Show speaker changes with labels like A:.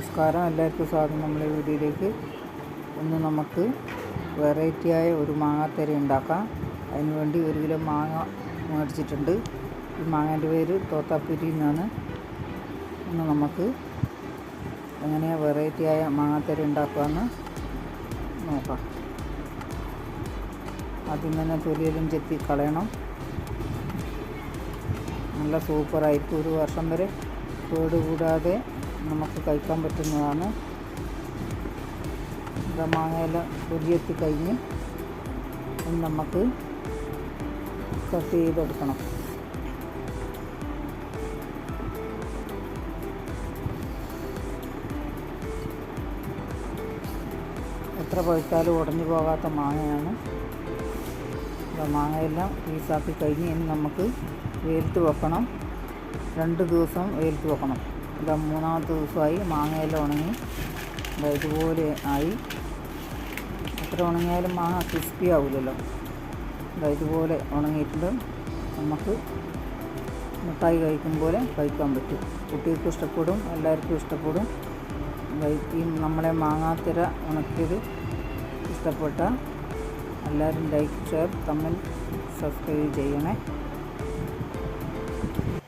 A: നമസ്കാരം. എല്ലാവർക്കും സ്വാഗതം. നമ്മളെ വീഡിയോയിലേക്ക് ഇന്ന് നമുക്ക് വെറൈറ്റിയായ ഒരു മാങ്ങാത്തരി ഉണ്ടാക്കാം. അതിനുവേണ്ടി ഒരു കിലോ മാങ്ങ മേടിച്ചിട്ടുണ്ട്. ഈ മാങ്ങേന്റെ പേര് തോത്താപ്പുരി എന്നാണ്. ഇന്ന് നമുക്ക് എങ്ങനെയാണ് വെറൈറ്റിയായ മാങ്ങാത്തരി ഉണ്ടാക്കാമെന്ന് നോക്കാം. ആദ്യം തന്നെ തൊലിയെല്ലാം ചെത്തി കളയണം. നല്ല സൂപ്പറായിരിക്കും. ഒരു വർഷം വരെ കേട് കൂടാതെ നമുക്ക് കഴിക്കാൻ പറ്റുന്നതാണ്. മാങ്ങയില പൊരിയെത്തി കഴിഞ്ഞ് നമുക്ക് കട്ട് ചെയ്തെടുക്കണം. എത്ര പഴുത്താലും ഉടഞ്ഞു പോകാത്ത മാങ്ങയാണ്. മാങ്ങയെല്ലാം പീസാക്കി കഴിഞ്ഞ് ഇനി നമുക്ക് വെയിലത്ത് വെക്കണം. രണ്ട് ദിവസം വെയിലത്ത് വെക്കണം. ഇതാ മൂന്നാമത്തെ ദിവസമായി മാങ്ങയെല്ലാം ഉണങ്ങി. ഇതാ ഇതുപോലെ ആയി. എത്ര ഉണങ്ങിയാലും മാങ്ങ ക്രിസ്പി ആവില്ലല്ലോ ഇതാ ഇതുപോലെ ഉണങ്ങിയിട്ടുണ്ട്. നമുക്ക് മിഠായി കഴിക്കും പോലെ കഴിക്കാൻ പറ്റും. കുട്ടികൾക്ക് ഇഷ്ടപ്പെടും എല്ലാവർക്കും ഇഷ്ടപ്പെടും. ഈ നമ്മളെ മാങ്ങാത്തിര ഉണക്കിയത് ഇഷ്ടപ്പെട്ട എല്ലാവരും ലൈക്ക് ഷെയർ കമന്റ് സബ്സ്ക്രൈബ് ചെയ്യണേ.